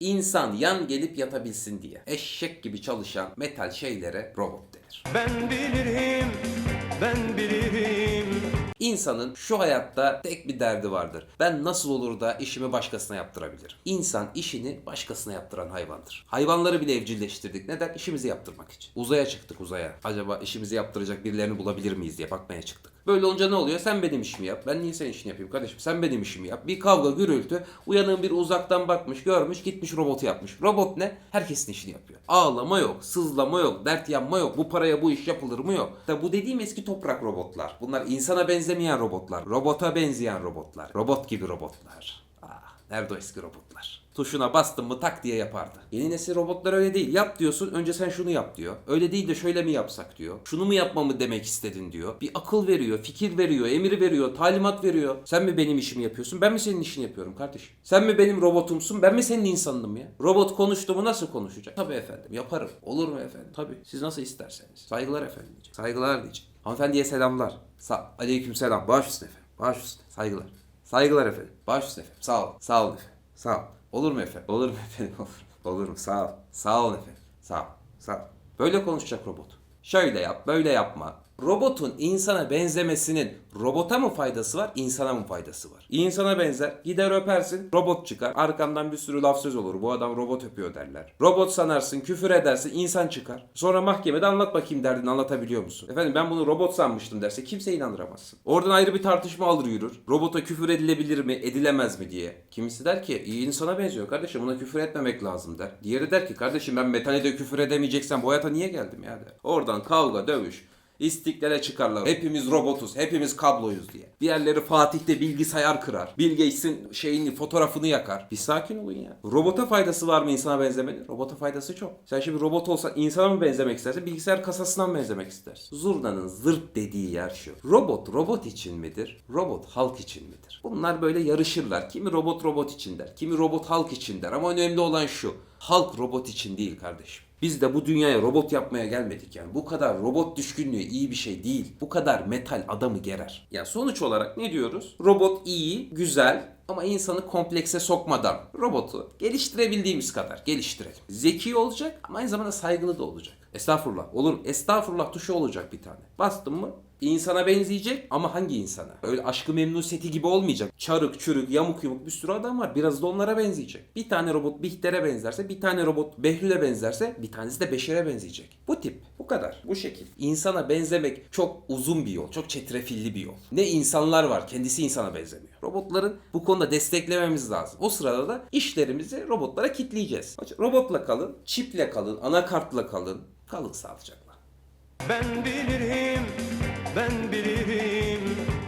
İnsan yan gelip yatabilsin diye eşek gibi çalışan metal şeylere robot denir. Ben bilirim, ben bilirim. İnsanın şu hayatta tek bir derdi vardır. Ben nasıl olur da işimi başkasına yaptırabilirim? İnsan işini başkasına yaptıran hayvandır. Hayvanları bile evcilleştirdik. Neden? İşimizi yaptırmak için. Uzaya çıktık uzaya. Acaba işimizi yaptıracak birilerini bulabilir miyiz diye bakmaya çıktık. Böyle olunca ne oluyor? Sen benim işimi yap. Ben niye senin işini yapayım kardeşim? Sen benim işimi yap. Bir kavga gürültü. Uyanığın bir uzaktan bakmış, görmüş, gitmiş robotu yapmış. Robot ne? Herkesin işini yapıyor. Ağlama yok, sızlama yok, dert yanma yok. Bu paraya bu iş yapılır mı yok. Tabi bu dediğim eski toprak robotlar. Bunlar insana benzemeyen robotlar. Robota benzeyen robotlar. Robot gibi robotlar. Ah, nerede o eski robotlar? Tuşuna bastın mı tak diye yapardı. Yeni nesil robotlar öyle değil. Yap diyorsun önce sen şunu yap diyor. Öyle değil de şöyle mi yapsak diyor. Şunu mu yapmamı demek istedin diyor. Bir akıl veriyor, fikir veriyor, emir veriyor, talimat veriyor. Sen mi benim işimi yapıyorsun? Ben mi senin işini yapıyorum kardeşim? Sen mi benim robotumsun? Ben mi senin insanınım ya? Robot konuştu mu nasıl konuşacak? Tabii efendim yaparım. Olur mu efendim? Tabii. Siz nasıl isterseniz. Saygılar efendim diyecek. Saygılar diyecek. Hanımefendiye selamlar. Sa Aleyküm selam. Baş üstüne efendim. Baş üstüne. Saygılar. Saygılar efendim. Baş üstüne efendim. Sağ ol. Sağ olun efendim. Sağ ol. Olur mu efendim? Olur mu efendim? Olur. Olur mu? Sağ ol. Sağ olun efendim. Sağ ol. Sağ ol. Böyle konuşacak robot. Şöyle yap, böyle yapma. Robotun insana benzemesinin robota mı faydası var, insana mı faydası var? İnsana benzer, gider öpersin, robot çıkar. Arkamdan bir sürü laf söz olur. Bu adam robot öpüyor derler. Robot sanarsın, küfür edersin, insan çıkar. Sonra mahkemede anlat bakayım derdini anlatabiliyor musun? Efendim ben bunu robot sanmıştım derse kimse inandıramazsın. Oradan ayrı bir tartışma alır yürür. Robota küfür edilebilir mi, edilemez mi diye. Kimisi der ki iyi insana benziyor kardeşim buna küfür etmemek lazım der. Diğeri der ki kardeşim ben metale de küfür edemeyeceksen bu hayata niye geldim ya der. Oradan kavga, dövüş. İstiklale çıkarlar. Hepimiz robotuz, hepimiz kabloyuz diye. Diğerleri Fatih'te bilgisayar kırar. Bill şeyini, fotoğrafını yakar. Bir sakin olun ya. Robota faydası var mı insana benzemenin? Robota faydası çok. Sen şimdi robot olsan insana mı benzemek istersin, bilgisayar kasasına mı benzemek istersin? Zurnanın zırt dediği yer şu. Robot robot için midir? Robot halk için midir? Bunlar böyle yarışırlar. Kimi robot robot için der, kimi robot halk için der. Ama önemli olan şu. Halk robot için değil kardeşim. Biz de bu dünyaya robot yapmaya gelmedik yani. Bu kadar robot düşkünlüğü iyi bir şey değil. Bu kadar metal adamı gerer. Yani sonuç olarak ne diyoruz? Robot iyi, güzel ama insanı komplekse sokmadan robotu geliştirebildiğimiz kadar geliştirelim. Zeki olacak ama aynı zamanda saygılı da olacak. Estağfurullah. Olur mu? Estağfurullah tuşu olacak bir tane. Bastın mı insana benzeyecek ama hangi insana? Öyle aşkı memnun seti gibi olmayacak. Çarık, çürük, yamuk yumuk bir sürü adam var. Biraz da onlara benzeyecek. Bir tane robot Bihter'e benzerse, bir tane robot Behlül'e benzerse, bir tanesi de Beşer'e benzeyecek. Bu tip. Bu kadar. Bu şekil. İnsana benzemek çok uzun bir yol. Çok çetrefilli bir yol. Ne insanlar var. Kendisi insana benzemiyor. Robotların bu konuda desteklememiz lazım. O sırada da işlerimizi robotlara kitleyeceğiz. Robotla kalın, çiple kalın, anakartla kalın. Kalın sağlıcakla. Ben bilirim, ben bilirim.